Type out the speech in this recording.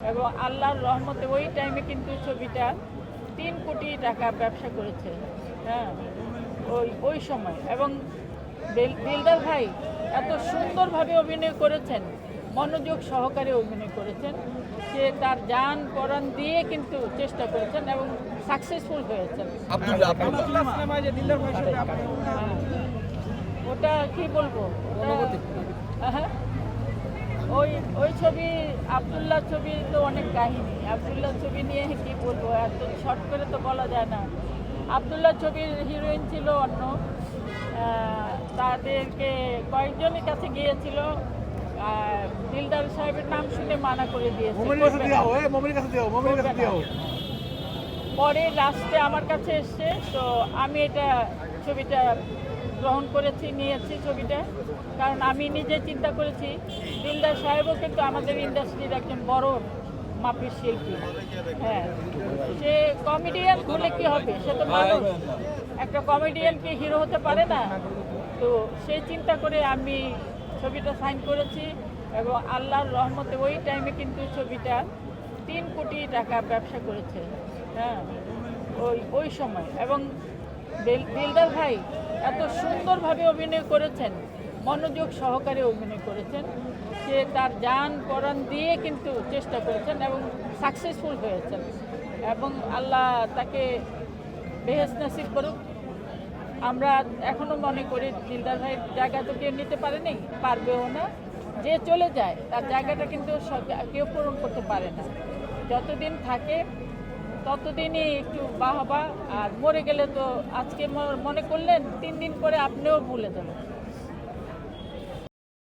এবং আল্লাহর রহমতে ওই টাইমে কিন্তু ছবিটা তিন কোটি টাকা ব্যবসা করেছে। হ্যাঁ ওই ওই সময়। এবং দিল- দিলদার ভাই এত সুন্দরভাবে অভিনয় করেছেন মনোযোগ সহকারে অভিনয় করেছেন। সে তার যান পরাণ দিয়ে কিন্তু চেষ্টা করেছেন এবং সাকসেসফুল হয়েছেন। আব্দুল্লাহ আব্দুল্লাহ। হ্যাঁ। ওটা কি বলব? হ্যাঁ। ওই ওই ছবি আবদুল্লাহ ছবি তো অনেক কাহিনী। আবদুল্লাহ ছবি নিয়ে কি বলব? এত শর্ট করে তো বলা যায় না। আবদুল্লাহ ছবির হিরোইন ছিল অন্য। তাদেরকে কয়েকজনের কাছে গিয়েছিল। দিলদার সাহেবের নাম শুনে মানা করে দিয়েছে। পরে লাস্টে আমার কাছে এসছে তো আমি এটা ছবিটা গ্রহণ করেছি, নিয়েছি ছবিটা। কারণ আমি নিজে চিন্তা করেছি, দিলদার সাহেবও কিন্তু আমাদের ইন্ডাস্ট্রির একজন বড় মাপের শিল্পী। হ্যাঁ সে কমেডিয়ান হলে কি হবে? সে তো মানুষ। একটা কমেডিয়ান কি হিরো হতে পারে না। তো সেই চিন্তা করে আমি ছবিটা সাইন করেছি এবং আল্লাহর রহমতে ওই টাইমে কিন্তু ছবিটা তিন কোটি টাকা ব্যবসা করেছে। হ্যাঁ ওই ওই সময়। এবং দিল- দিলদার ভাই এত সুন্দরভাবে অভিনয় করেছেন, মনোযোগ সহকারে অভিনয় করেছেন। সে তার যান পরাণ দিয়ে কিন্তু চেষ্টা করেছেন এবং সাকসেসফুল হয়েছেন। এবং আল্লাহ তাকে বেহেস নাসিব করুক। আমরা এখনও মনে করি, দিলদার ভাইয়ের জায়গা তো কেউ নিতে পারেনি, পারবেও না। যে চলে যায়, তার জায়গাটা কিন্তু কেউ পূরণ করতে পারে না। যতদিন থাকে ততদিনই একটু বাহবা, আর মরে গেলে তো আজকে মনে করলেন, তিন দিন পরে আপনিও ভুলে যাবেন।